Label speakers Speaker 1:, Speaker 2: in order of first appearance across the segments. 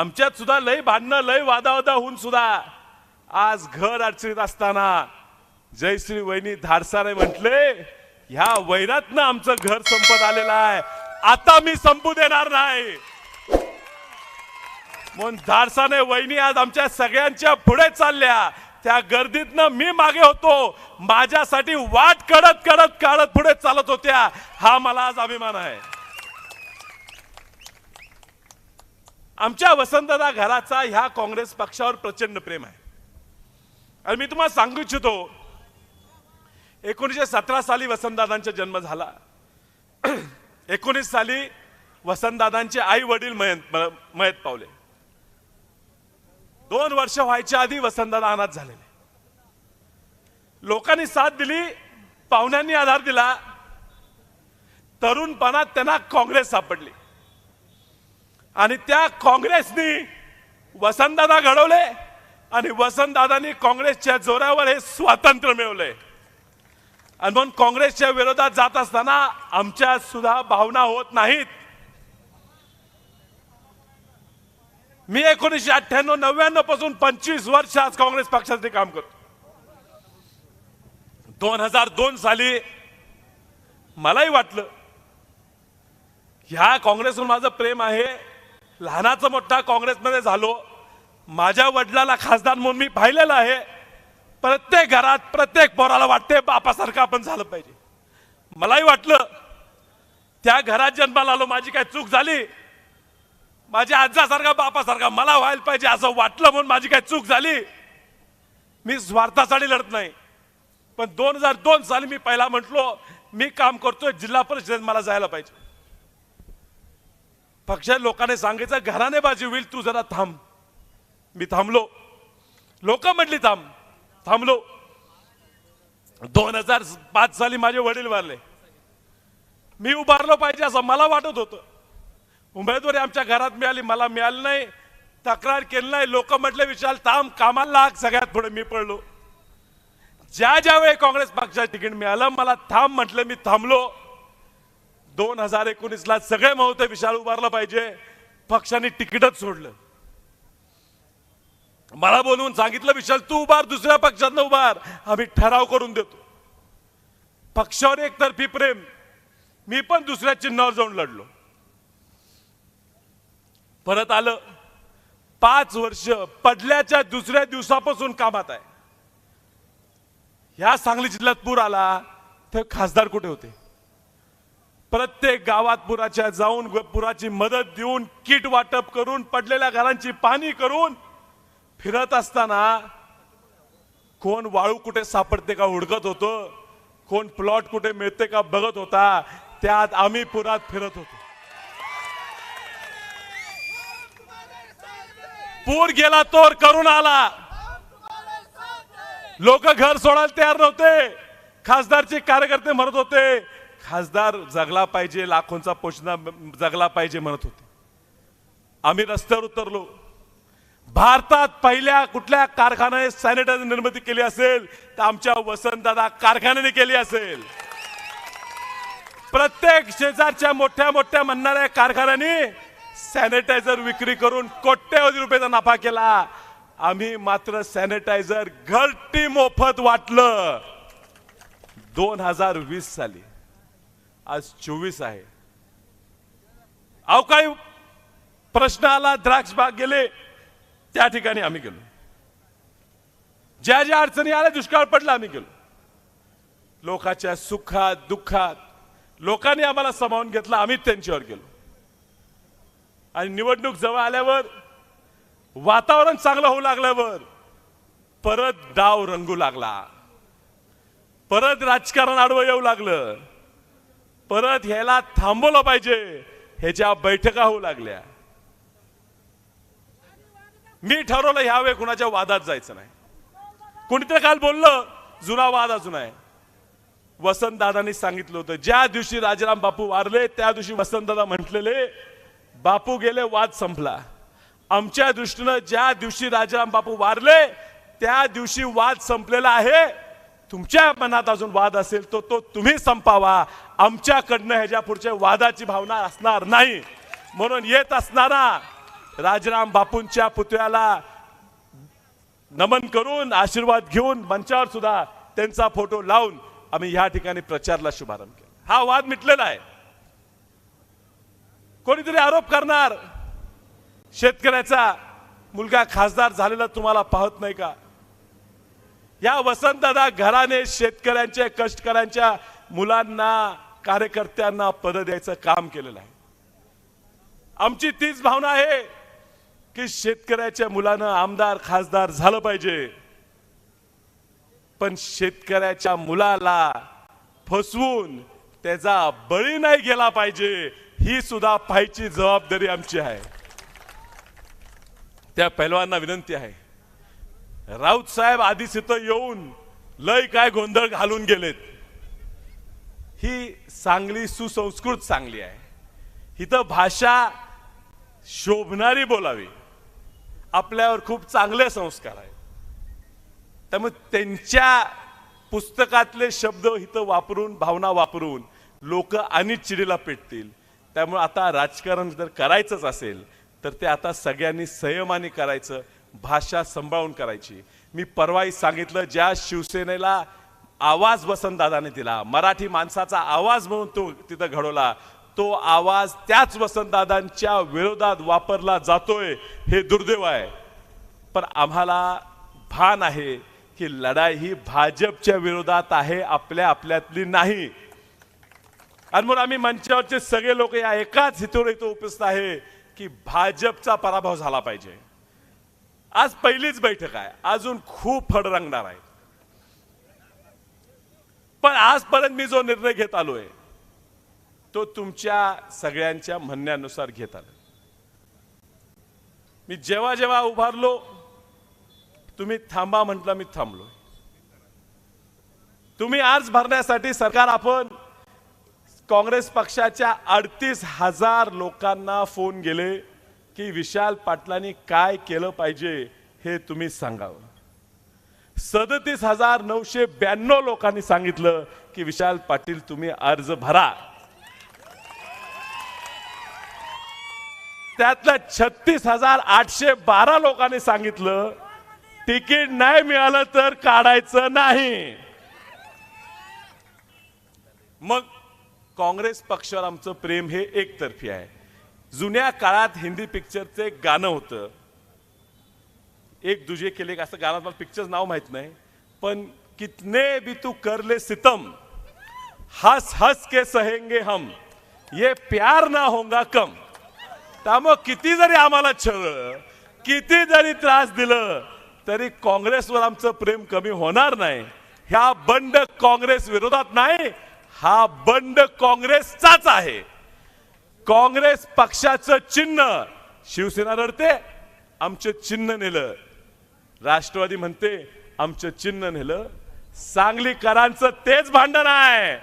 Speaker 1: आमच्यात सुद्धा लय भांडणं लय वादावादा होऊन सुद्धा आज घर अडचणीत असताना जयश्री वहिनी धाडसाने म्हटले ह्या वैरातनं आमचं घर संपत आलेलं आहे. आता मी संपू देणार नाही. म्हणून धाडसाने वहिनी आज आमच्या सगळ्यांच्या पुढे चालल्या. त्या गर्दीतनं मी मागे होतो. माझ्यासाठी वाट कडत कडत काढत पुढे चालत होत्या. हा मला आज अभिमान आहे. आमच्या वसंतदा घराचा ह्या काँग्रेस पक्षावर प्रचंड प्रेम आहे. आणि मी तुम्हाला सांगू इच्छितो एकोणीसशे सतरा साली वसंतदादांचा जन्म झाला. एकोणीस साली वसंतदादांचे आई वडील मयत मयत पावले. दोन वर्ष व्हायच्या आधी वसंतदादा अनाथ झालेले. लोकांनी साथ दिली पाहुण्यांनी आधार दिला. तरुणपणात त्यांना काँग्रेस सापडली. आणि त्या काँग्रेसनी वसंतदादा घडवले आणि वसंतदादांनी काँग्रेसच्या जोरावर हे स्वातंत्र्य मिळवले. आणि म्हणून काँग्रेसच्या विरोधात जात असताना आमच्या सुद्धा भावना होत नाहीत. मी एकोणीसशे अठ्ठ्याण्णव नव्याण्णवपासून पंचवीस वर्ष आज काँग्रेस पक्षासाठी काम करतो. दोन हजार दोन साली मलाही वाटलं ह्या काँग्रेसवर माझं प्रेम आहे लहानाचं मोठा काँग्रेसमध्ये झालो. माझ्या वडिलाला खासदार म्हणून मी पाहिलेलं आहे. प्रत्येक घरात प्रत्येक पोराला वाटते बापासारखं आपण झालं पाहिजे. मलाही वाटलं त्या घरात जन्माला आलो माझी काय चूक झाली? माझ्या आजासारखा बापासारखा मला व्हायला पाहिजे असं वाटलं म्हणून माझी काय चूक झाली? मी स्वार्थासाठी लढत नाही. पण दोन हजार दोन साली मी पहिला म्हटलो मी काम करतोय जिल्हा परिषदेत मला जायला पाहिजे. पक्ष लोकांनी सांगितलं घराने बाजी होईल तू जरा थांब. मी थांबलो. लोक म्हटली थांब थांबलो. दोन हजार पाच साली माझे वडील वारले. मी उभारलो पाहिजे असं मला वाटत होतं. उमेदवारी आमच्या घरात मिळाली मला मिळाली नाही. तक्रार केली नाही. लोक म्हटले विशाल थांब कामाला लाग सगळ्यात पुढे. मी पडलो. ज्या ज्या वेळी काँग्रेस पक्षाचं तिकीट मिळालं मला थांब म्हटलं मी थांबलो. दोन हजार एकोणीसला सगळे महत्त्व विशाल उभारलं पाहिजे. पक्षाने तिकीटच सोडलं. मला बोलवून सांगितलं विशाल तू उभार दुसऱ्या पक्षातनं उभार. आम्ही ठराव करून देतो. पक्षावर एकतर्फी प्रेम. मी पण दुसऱ्या चिन्हावर जाऊन लढलो. परत आलं पाच वर्ष पडल्याच्या दुसऱ्या दिवसापासून कामात आहे. ह्या सांगली जिल्ह्यात पूर आला तर खासदार कुठे होते? प्रत्येक गावात पुराच्या जाऊन पुराची मदत देऊन किट वाटप करून पडलेल्या घरांची पाणी करून फिरत असताना कोण वाळू कुठे सापडते का उडकत होतो? कोण प्लॉट कुठे मिळते का बघत होता? त्यात आम्ही पुरात फिरत होतो. पूर गेला तोर करून आला. लोक घर सोडायला तयार नव्हते. खासदारचे कार्यकर्ते म्हणत होते खासदार जगला पाहिजे लाखोंचा पोषणा जगला पाहिजे म्हणत होते. आम्ही रस्त्यावर उतरलो. भारतात पहिल्या कुठल्या कारखान्याने सॅनिटायझर निर्मिती केली असेल तर आमच्या वसंतदादा कारखान्याने केली असेल. प्रत्येक शेजारच्या मोठ्या मोठ्या म्हणणाऱ्या कारखान्याने सॅनिटायझर विक्री करून कोट्यवधी रुपयाचा नफा केला. आम्ही मात्र सॅनिटायझर घरटी मोफत वाटलं. दोन हजार वीस साली. आज चोवीस आहे. अवकाळी प्रश्न आला द्राक्ष बाग गेले त्या ठिकाणी आम्ही गेलो. ज्या ज्या अडचणी आल्या दुष्काळ पडला आम्ही गेलो. लोकाच्या सुखात दुःखात लोकांनी आम्हाला समावून घेतलं आम्ही त्यांच्यावर गेलो. आणि निवडणूक जवळ आल्यावर वातावरण चांगलं होऊ लागल्यावर परत डाव रंगू लागला. परत राजकारण आडवं येऊ लागलं. परत ह्याला थांबवलं पाहिजे. ह्याच्या बैठका होऊ लागल्या. मी ठरवलं ह्यावेळी कुणाच्या वादात जायचं नाही. कोणीतरी काल बोललं जुना वाद अजून आहे. वसंत दादांनी सांगितलं होतं ज्या दिवशी राजाराम बापू वारले त्या दिवशी वसंत दादा म्हटलेले बापू गेले वाद संपला. आमच्या दृष्टीनं ज्या दिवशी राजाराम बापू वारले त्या दिवशी वाद संपलेला आहे. तुमच्या मनात अजून वाद असेल तो तो तुम्ही संपावा. आमच्याकडनं ह्याच्या पुढच्या वादाची भावना असणार नाही. म्हणून येत असणारा राजराम बापूंच्या पुतळ्याला नमन करून आशीर्वाद घेऊन मंचावर सुद्धा त्यांचा फोटो लावून आम्ही ह्या ठिकाणी प्रचारला शुभारंभ केला. हा वाद मिटलेला आहे. कोणीतरी आरोप करणार? शेतकऱ्याचा मुलगा खासदार झालेला तुम्हाला पाहत नाही का? या वसंतदादा घराने शेतकऱ्यांच्या कष्टकऱ्यांच्या मुलांना कार्यकर्त्यांना पद द्यायचं काम केलेलं आहे. आमची तीच भावना आहे की शेतकऱ्याच्या मुलानं आमदार खासदार झालं पाहिजे. पण शेतकऱ्याच्या मुलाला फसवून त्याचा बळी नाही गेला पाहिजे ही सुद्धा पाहायची जबाबदारी आमची आहे. त्या पैलवांना विनंती आहे. राऊत साहेब आधीच इथं येऊन लय काय गोंधळ घालून गेलेत. ही चांगली सुसंस्कृत चांगली आहे. इथं भाषा शोभणारी बोलावी. आपल्यावर खूप चांगले संस्कार आहेत. त्यामुळे त्यांच्या पुस्तकातले शब्द इथं वापरून भावना वापरून लोक आणि चिडीला पेटतील. त्यामुळे आता राजकारण जर करायचंच असेल तर ते आता सगळ्यांनी संयमाने करायचं भाषा सांभाळून करायची. मी परवाही सांगितलं ज्या शिवसेनेला आवाज वसंतदादाने दिला मराठी माणसाचा आवाज म्हणून तो तिथं घडवला तो आवाज त्याच वसंतदादांच्या विरोधात वापरला जातोय हे दुर्दैव आहे. पण आम्हाला भान आहे की लढाई ही भाजपच्या विरोधात आहे आपल्या आपल्यातली नाही. आणि म्हणून आम्ही मंचावरचे सगळे लोक या एकाच हेतूवर इथं उपस्थित आहे की भाजपचा पराभव झाला पाहिजे. आज पहिलीच बैठक आहे. अजून खूप फड रंगणार आहे. पण आजपर्यंत मी जो निर्णय घेत आलोय तो तुमच्या सगळ्यांच्या म्हणण्यानुसार घेत आलो मी जेव्हा जेव्हा उभारलो तुम्ही थांबा म्हटलं मी थांबलो तुम्ही अर्ज भरण्यासाठी सरकार आपण काँग्रेस पक्षाच्या अडतीस हजार लोकांना फोन गेले की विशाल पाटलांनी काय केलं पाहिजे हे तुम्ही सांगावं. सदतीस हजार नऊशे ब्याण्णव लोकांनी सांगितलं की विशाल पाटील तुम्ही अर्ज भरा. त्यातल्या छत्तीस हजार आठशे बारा लोकांनी सांगितलं तिकीट नाही मिळालं तर काढायचं नाही. मग काँग्रेस पक्षावर आमचं प्रेम हे एकतर्फी आहे. जुन्या काळात हिंदी पिक्चरचं एक गाणं होतं. एक दुजे केले असं गाणं मला पिक्चर नाव माहीत नाही. पण कितने भी तू करले सितम हस हस के सहेंगे हम ये प्यार ना होगा कम. त्यामुळं किती जरी आम्हाला छळलं किती जरी त्रास दिलं तरी काँग्रेसवर आमचं प्रेम कमी होणार नाही. ह्या बंड काँग्रेस विरोधात नाही हा बंड काँग्रेसचाच आहे. काँग्रेस पक्षाचं चिन्ह. शिवसेना रडते आमचं चिन्ह नेलं. राष्ट्रवादी म्हणते आमचं चिन्ह नेलं. सांगलीकरांचं तेच भांडण आहे.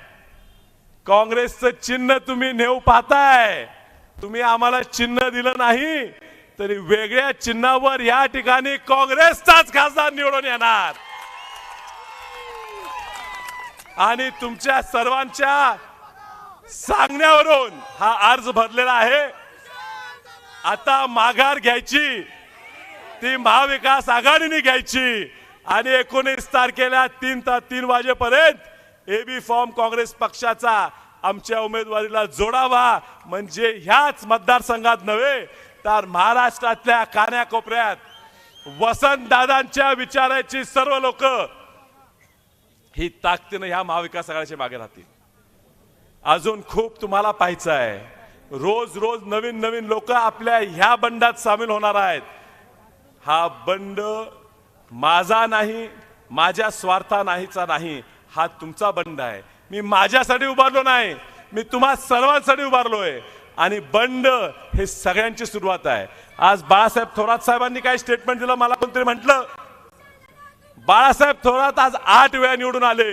Speaker 1: काँग्रेसचं चिन्ह तुम्ही नेऊ पाहताय. तुम्ही आम्हाला चिन्ह दिलं नाही तरी वेगळ्या चिन्हावर या ठिकाणी काँग्रेसचाच खासदार निवडून येणार. आणि तुमच्या सर्वांच्या सांगण्यावरून हा अर्ज भरलेला आहे. आता माघार घ्यायची. ती महाविकास आघाडीने घ्यायची. आणि एकोणीस तारखेला तीन ता तीन वाजेपर्यंत एबी फॉर्म काँग्रेस पक्षाचा आमच्या उमेदवारीला जोडावा. म्हणजे ह्याच मतदारसंघात नव्हे तर महाराष्ट्रातल्या कान्याकोपऱ्यात वसंत दादांच्या विचाराची सर्व लोक ही ताकदीनं ह्या महाविकास आघाडीच्या मागे राहतील. अजून खूप तुम्हाला पाहायचं आहे. रोज रोज नवीन नवीन लोक आपल्या ह्या बंडात सामील होणार आहेत. हा बंड माझा नाही माझ्या स्वार्था नाहीचा नाही हा तुमचा बंड आहे. मी माझ्यासाठी उभारलो नाही मी तुम्हा सर्वांसाठी उभारलोय. आणि बंड हे सगळ्यांची सुरुवात आहे. आज बाळासाहेब थोरात साहेबांनी काय स्टेटमेंट दिलं मला कोणतरी म्हटलं? बाळासाहेब थोरात आज आठ वेळा निवडून आले.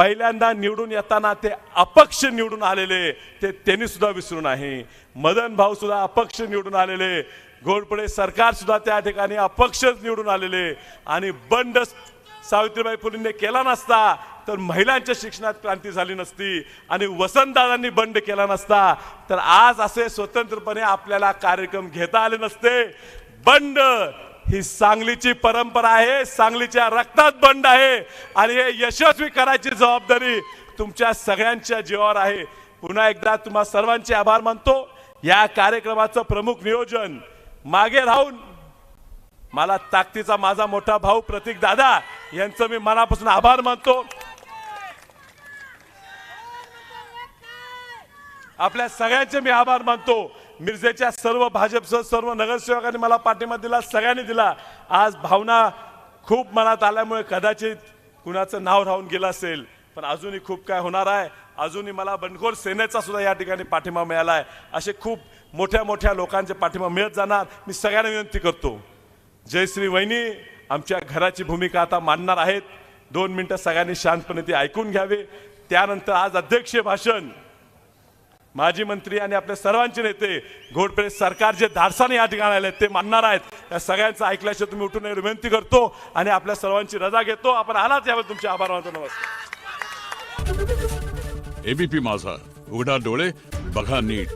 Speaker 1: पहिल्यांदा निवडून येताना ते अपक्ष निवडून आलेले ते त्यांनी सुद्धा विसरू नाही. मदन भाऊ सुद्धा अपक्ष निवडून आलेले घोरपडे सरकार सुद्धा त्या ठिकाणी अपक्षच निवडून आलेले आणि बंड सावित्रीबाई फुलेंनी केला नसता तर तर महिलांच्या शिक्षणात क्रांती झाली नसती आणि वसंतदादांनी बंड केला नसता तर आज असे स्वतंत्रपणे आपल्याला कार्यक्रम घेता आले नसते. बंड ही सांगलीची परंपरा आहे सांगलीच्या रक्तात बंड आहे. आणि हे यशस्वी करायची जबाबदारी तुमच्या सगळ्यांच्या जीवावर आहे. पुन्हा एकदा तुम्हा सर्वांचे आभार मानतो. या कार्यक्रमाचं प्रमुख नियोजन मागे राहून मला ताकदीचा माझा मोठा भाऊ प्रतीक दादा यांचं मी मनापासून आभार मानतो. आपल्या सगळ्यांचे मी आभार मानतो. मिरजेच्या सर्व भाजपसह सर्व नगरसेवकांनी मला पाठिंबा दिला सगळ्यांनी दिला. आज भावना खूप मनात आल्यामुळे कदाचित कुणाचं नाव राहून गेलं असेल पण अजूनही खूप काय होणार आहे. अजूनही मला बंडखोर सेनेचा सुद्धा या ठिकाणी पाठिंबा मिळाला आहे. असे खूप मोठ्या मोठ्या लोकांचे पाठिंबा मिळत जाणार मी सगळ्यांना विनंती करतो. जयश्री वहिनी आमच्या घराची भूमिका आता मांडणार आहेत. दोन मिनटं सगळ्यांनी शांतपणे ती ऐकून घ्यावे. त्यानंतर आज अध्यक्षीय भाषण. माजी मंत्री आणि आपल्या सर्वांचे नेते घोडपडे सरकार जे धाडसाने या ठिकाणी आले ते मानणार आहेत. त्या सगळ्यांचं ऐकल्याशिवाय तुम्ही उठून विनंती करतो आणि आपल्या सर्वांची रजा घेतो. आपण आलात यावर तुमचे आभार मानतो नमस्कार.
Speaker 2: एबीपी माझा उघडा डोळे बघा नीट.